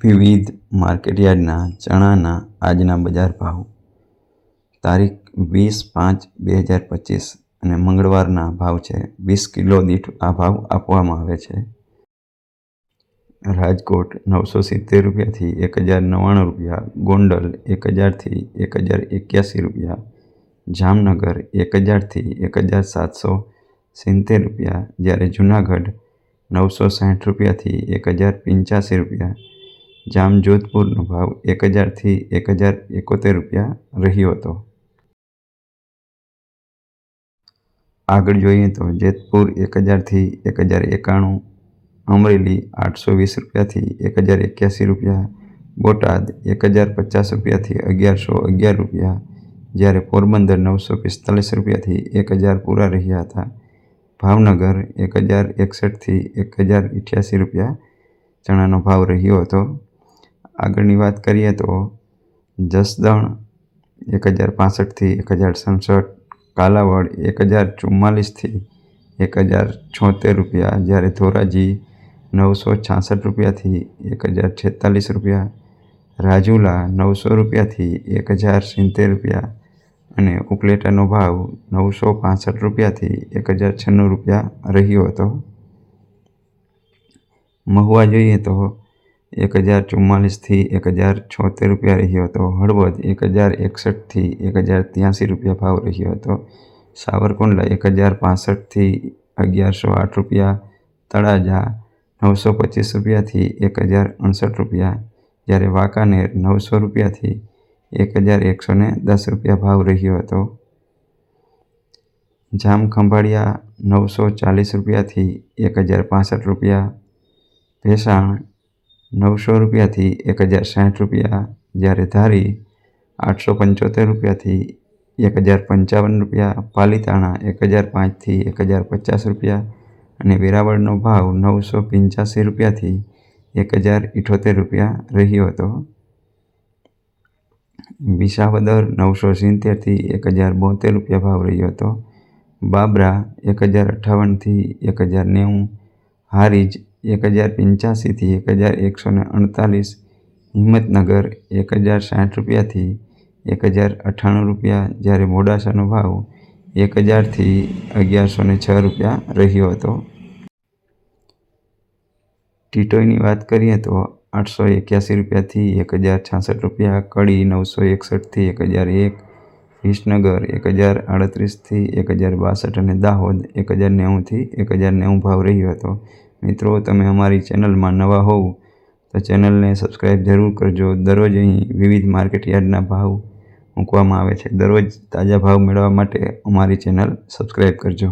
વિવિધ માર્કેટયાર્ડના ચણાના આજના બજાર ભાવ. તારીખ વીસ પાંચ બે હજાર પચીસ અને મંગળવારના ભાવ છે વીસ કિલો દીઠ આ ભાવ આપવામાં આવે છે. રાજકોટ નવસો સિત્તેર રૂપિયાથી એક હજાર નવ્વાણું રૂપિયા, ગોંડલ એક હજારથી એક હજાર એક્યાસી રૂપિયા, જામનગર એક હજારથી એક હજાર સાતસો સિત્તેર રૂપિયા, જ્યારે જૂનાગઢ નવસો સાઠ રૂપિયાથી એક હજાર પંચ્યાસી રૂપિયા જામજોધપુરનો ભાવ એક હજારથી એક હજાર એકોતેર રૂપિયા રહ્યો હતો. આગળ જોઈએ તો જેતપુર એક હજારથી એક હજાર એકાણું, અમરેલી આઠસો વીસ રૂપિયાથી એક હજાર એક્યાસી રૂપિયા, બોટાદ એક હજાર પચાસ રૂપિયાથી અગિયારસો અગિયાર રૂપિયા, જ્યારે પોરબંદર નવસો પિસ્તાલીસ રૂપિયાથી એક હજાર પૂરા રહ્યા હતા. ભાવનગર એક હજાર એકસઠથી એક હજાર અઠ્યાસી રૂપિયા ચણાનો ભાવ રહ્યો હતો. આગળની વાત કરીએ તો જસદણ એક હજાર પાસઠથી એક હજાર સડસઠ, કાલાવડ, એક હજાર ચુમ્માલીસથી એક હજાર છોતેર રૂપિયા, જ્યારે ધોરાજી, નવસો છાસઠ રૂપિયાથી એક હજાર છેતાલીસ રૂપિયા, રાજુલા, નવસો રૂપિયાથી એક હજાર સિત્તેર રૂપિયા અને ઉપલેટાનો ભાવ નવસો પાસઠ રૂપિયાથી એક હજાર છન્નું રૂપિયા રહ્યો હતો. મહુવા જોઈએ તો એક હજાર ચુમ્માલીસથી એક હજાર છોતેર રૂપિયા રહ્યો હતો. હળવદ એક હજાર એકસઠથી એક હજાર ત્યાંસી રૂપિયા ભાવ રહ્યો હતો. સાવરકુંડલા એક હજાર પાસઠથી અગિયારસો આઠ રૂપિયા. તળાજા નવસો પચીસ રૂપિયાથી એક હજાર અડસઠ રૂપિયા. જ્યારે વાંકાનેર નવસો રૂપિયાથી એક હજાર એકસો ને દસ રૂપિયા ભાવ રહ્યો હતો. જામખંભાળિયા નવસો ચાલીસ રૂપિયાથી એક હજાર પાસઠ રૂપિયા. ભેસાણ નવસો રૂપિયાથી એક હજાર સાઠ રૂપિયા. જ્યારે ધારી આઠસો પંચોતેર રૂપિયાથી એક હજાર પંચાવન રૂપિયા. પાલીતાણા એક હજાર પાંચથી એક હજાર પચાસ રૂપિયા. અને વેરાવળનો ભાવ નવસો પંચ્યાસી રૂપિયાથી એક હજાર ઇઠોતેર રૂપિયા રહ્યો હતો. વિસાવદર નવસો સિત્તેરથી એક હજાર બોતેર રૂપિયા ભાવ રહ્યો હતો. બાબરા એક હજાર અઠ્ઠાવનથી એક હજાર નેવું. હારીજ એક હજાર પંચ્યાસીથી એક હજાર એકસો ને અડતાલીસ હિંમતનગર એક હજાર સાઠ રૂપિયાથી એક હજાર અઠ્ઠાણું રૂપિયા જ્યારે મોડાસાનો ભાવ એક હજારથી અગિયારસો ને છ રૂપિયા રહ્યો હતો ટીટોઈની વાત કરીએ તો આઠસો એક્યાસી રૂપિયાથી એક હજાર છાસઠ રૂપિયા કડી નવસો એકસઠથી એક હજાર એક વિસનગર એક હજાર આડત્રીસથી એક હજાર બાસઠ અને દાહોદ એક હજાર નેવુંથી એક હજાર નેવું ભાવ રહ્યો હતો મિત્રો, તમે અમારી ચેનલમાં નવા હોવ તો ચેનલને સબસ્ક્રાઈબ જરૂર કરજો. દરરોજ અહીં વિવિધ માર્કેટ યાર્ડના ભાવ મૂકવામાં આવે છે. દરરોજ તાજા ભાવ મેળવવા માટે અમારી ચેનલ સબસ્ક્રાઈબ કરજો.